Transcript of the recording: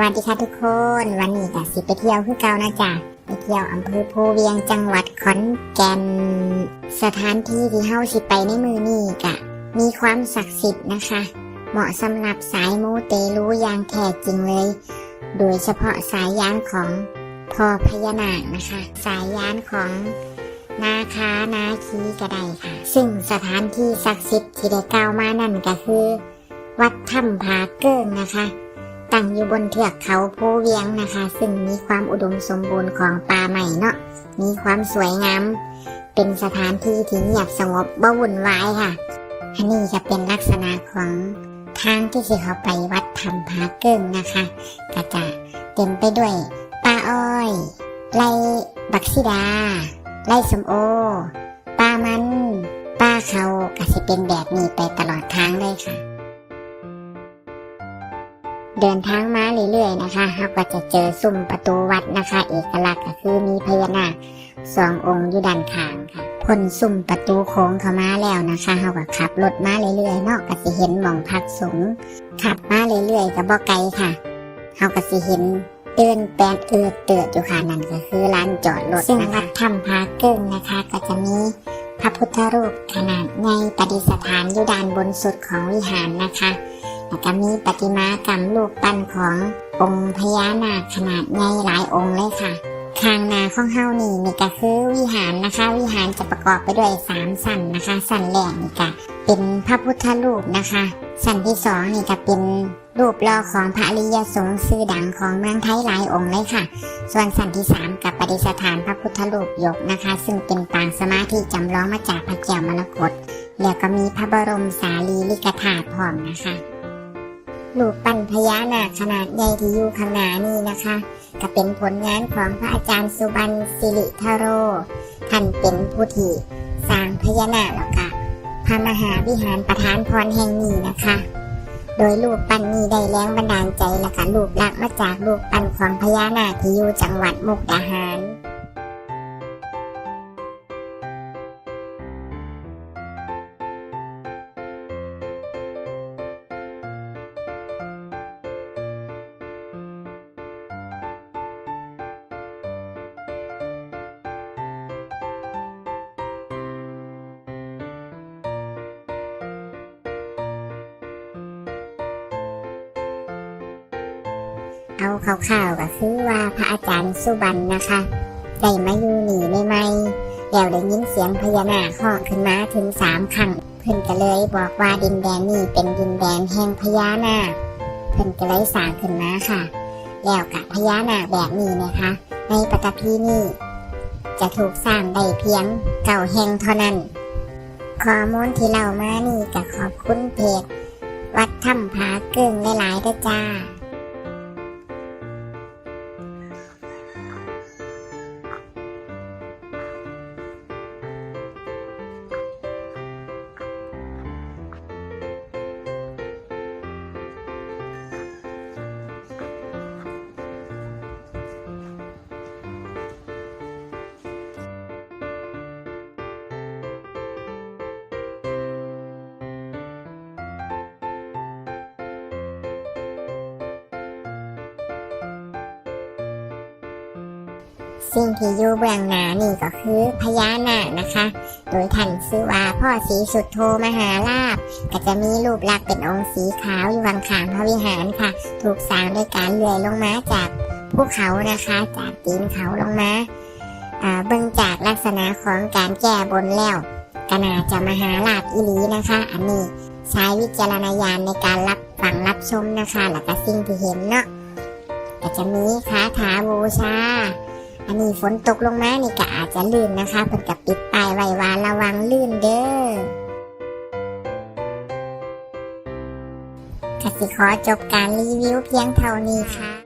วัสดีค่ะทุกคน วันนี้ก็สิไปเที่ยวคือเก่านะจ๊ะไปเที่ยวอำเภอภูเวียงจังหวัดขอนแก่นสถานที่ที่เฮาสิไปในมือนี่กะ มีความศักดิ์สิทธิ์นะคะ เหมาะสำหรับสายมูเตลูอย่างแท้จริงเลย โดยเฉพาะสายยานของพ่อพญานาคนะคะ สายยานของนาคานาคีก็ได้ค่ะ ซึ่งสถานที่ศักดิ์สิทธิ์ที่ได้กล่าวมานั่นก็คือ วัดถ้ำผาเกิ้งนะคะ ตั้งอยู่บนเทือกเขาภูเวียงนะคะ ซึ่งมีความอุดมสมบูรณ์ของป่าใหม่เนาะมีความสวยงามเป็นสถานที่ที่เงียบสงบบ่วุ่นวายค่ะ อันนี้จะเป็นลักษณะของทางที่สิเขาไปวัดถ้ำผาเกิ้งนะคะ ก็จะเต็มไปด้วยป่าอ้อย ไร่บักซิดา ไร่สมโอป่ามันป่าเขาก็สิเป็นแบบนี้ไปตลอดทางเลยค่ะ เดินทางมาเรื่อยๆนะคะเราก็จะเจอซุ้มประตูวัดนะคะ เอกลักษณ์ก็คือมีพญานาคสององค์อยู่ด้านข้างค่ะพ้นซุ้มประตูโค้งเข้ามาแล้วนะคะเราก็ขับรถมาเรื่อยๆนาะก็สิเห็นหม่องพักสงขับมาเรื่อยๆกับบ่ไกลค่ะเราก็สิเห็นเตือนแปลนเอือดเตือดอยู่ค่ะนั่นก็คือร้านจอดรถซึ่งวัดถ้ำพาเกิ้งนะคะ ก็จะมีพระพุทธรูปขนาดใหญ่ประดิษฐานอยู่ด้านบนสุดของวิหารนะคะ แล้วก็มีประติมากรรมรูปปั้นขององค์พญานาคขนาดใหญ่หลายองค์เลยค่ะข้างนาข้องเฮานี่นี่ก็คือวิหารนะคะ วิหารจะประกอบไปด้วยสามสันนะคะ สันแรกนี่ก็เป็นพระพุทธรูปนะคะ สันที่สองนี่ก็เป็นรูปล่อของพระริยสงฆ์ชื่อดังของเมืองไทยหลายองค์เลยค่ะ ส่วนสันที่สามกับประดิษฐานพระพุทธรูปยกนะคะ ซึ่งเป็นปางสมาธิจำลองมาจากพระแก้วมรกตแล้วก็มีพระบรมสารีริกธาตุพร้อมนะคะ รูปปั้นพญานาคขนาดใหญ่ที่อยู่ข้างหน้านี่นะคะ ก็เป็นผลงานของพระอาจารย์สุบรรณสิริทโร ท่านเป็นผู้ที่สร้างพญานาคแล้วก็พระมหาวิหารประธานพรแห่งนี้นะคะ โดยรูปปั้นนี้ได้แรงบันดาลใจและก็รูปลักษณ์มาจากรูปปั้นของพญานาคที่อยู่จังหวัดมุกดาหาร เอาข่าวๆก็คือว่าพระอาจารย์สุบรรณนะคะได้มาอยู่หนีใหม่ๆแล้วได้ยินเสียงพญานาคขึ้นมาถึงสามครั้งเพิ่นก็เลยบอกว่าดินแดนนี้เป็นดินแดนแห่งพญานาคเพิ่นก็เลยสร้างขึ้นมาค่ะ แล้วกับพญานาคแบบนี้นะคะ ในปฐพีนี้จะถูกสร้างได้เพียงเก่าแห่งเท่านั้นข้อมูลที่เรามานี่ก็ขอบคุณเพจ วัดถ้ำผาเกิงหลายๆด้อจ้า สิ่งที่อยู่เบื้องหน้านี่ก็คือพญานาคนะคะ โดยท่านชื่อว่าพ่อสีสุดโทมหาลาภก็จะมีรูปลักษณ์เป็นองค์สีขาวอยู่วังขางพระวิหารค่ะ ถูกสร้างด้วยการเลื่อยลงมาจากภูเขานะคะ จากตีนเขาลงมาเบื้องจากลักษณะของการแก้บนแล้วก็น่าจะมหาลาภอีหลีนะคะ อันนี้ใช้วิจารณญาณในการรับฟังรับชมนะคะ แล้วก็สิ่งที่เห็นเนาะก็จะมีคาถาบูชา อันนี้ฝนตกลงมานี่ก็อาจจะลื่นนะคะเพิ่นกับปิดป้ายไว้ว่าระวังลื่นเด้อกสิขอจบการรีวิวเพียงเท่านี้ค่ะ